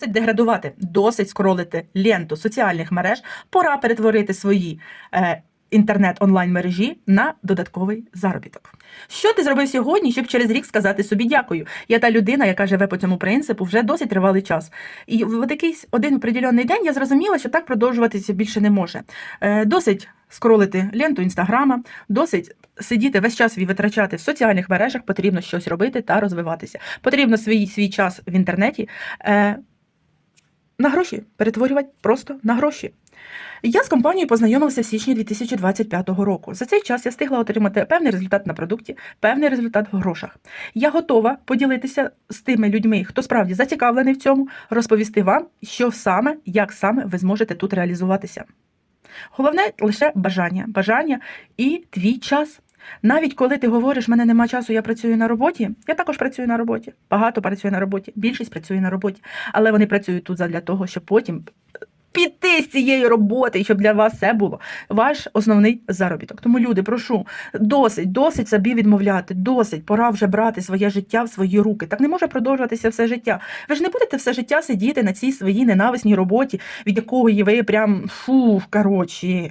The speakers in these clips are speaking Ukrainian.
Досить деградувати, досить скролити ленту соціальних мереж, пора перетворити свої е, інтернет-онлайн мережі на додатковий заробіток. Що ти зробив сьогодні, щоб через рік сказати собі дякую? Я та людина, яка живе по цьому принципу вже досить тривалий час. І в якийсь один определенний день я зрозуміла, що так продовжуватися більше не може. Е, досить скролити ленту інстаграма, досить сидіти весь час і витрачати в соціальних мережах, потрібно щось робити та розвиватися. Потрібно свій, свій час в інтернеті. Е, на гроші перетворювати просто на гроші. Я з компанією познайомилася в січні 2025 року. За цей час я встигла отримати певний результат на продукті, певний результат в грошах. Я готова поділитися з тими людьми, хто справді зацікавлений в цьому, розповісти вам, що саме, як саме ви зможете тут реалізуватися. Головне лише бажання, бажання і твій час. Навіть коли ти говориш, мене нема часу, я працюю на роботі. Я також працюю на роботі. Багато працюю на роботі, більшість працює на роботі. Але вони працюють тут для того, щоб потім піти з цієї роботи, щоб для вас це було ваш основний заробіток. Тому, люди, прошу, досить, досить собі відмовляти, досить, пора вже брати своє життя в свої руки. Так не може продовжуватися все життя. Ви ж не будете все життя сидіти на цій своїй ненависній роботі, від якої ви прям фу, коротше.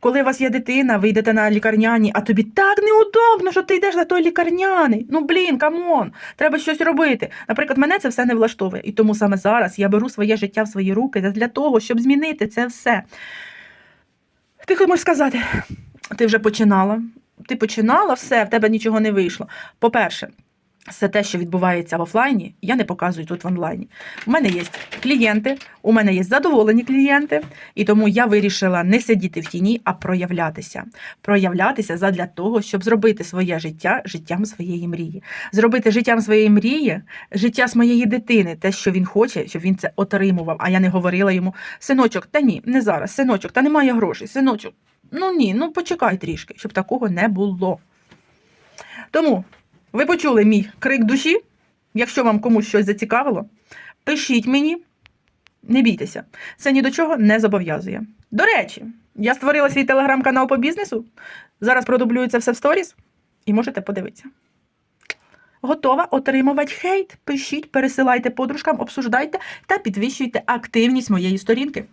Коли у вас є дитина, ви йдете на лікарняні, а тобі так неудобно, що ти йдеш на той лікарняний. Ну блін, камон, треба щось робити. Наприклад, мене це все не влаштовує. І тому саме зараз я беру своє життя в свої руки для того, щоб змінити це все. Ти хочеш сказати, ти вже починала. Ти починала все, в тебе нічого не вийшло. По-перше, все те, що відбувається в офлайні, я не показую тут в онлайні. У мене є клієнти, у мене є задоволені клієнти, і тому я вирішила не сидіти в тіні, а проявлятися. Проявлятися задля того, щоб зробити своє життя життям своєї мрії. Зробити життям своєї мрії, життя з моєї дитини, те, що він хоче, щоб він це отримував. А я не говорила йому: синочок, та ні, не зараз, синочок, та немає грошей, синочок. Ну ні, ну почекай трішки, щоб такого не було. Тому. Ви почули мій крик душі. Якщо вам комусь щось зацікавило, пишіть мені, не бійтеся, це ні до чого не зобов'язує. До речі, я створила свій телеграм-канал по бізнесу. Зараз продублюється все в сторіс, і можете подивитися. Готова отримувати хейт. Пишіть, пересилайте подружкам, обсуждайте та підвищуйте активність моєї сторінки.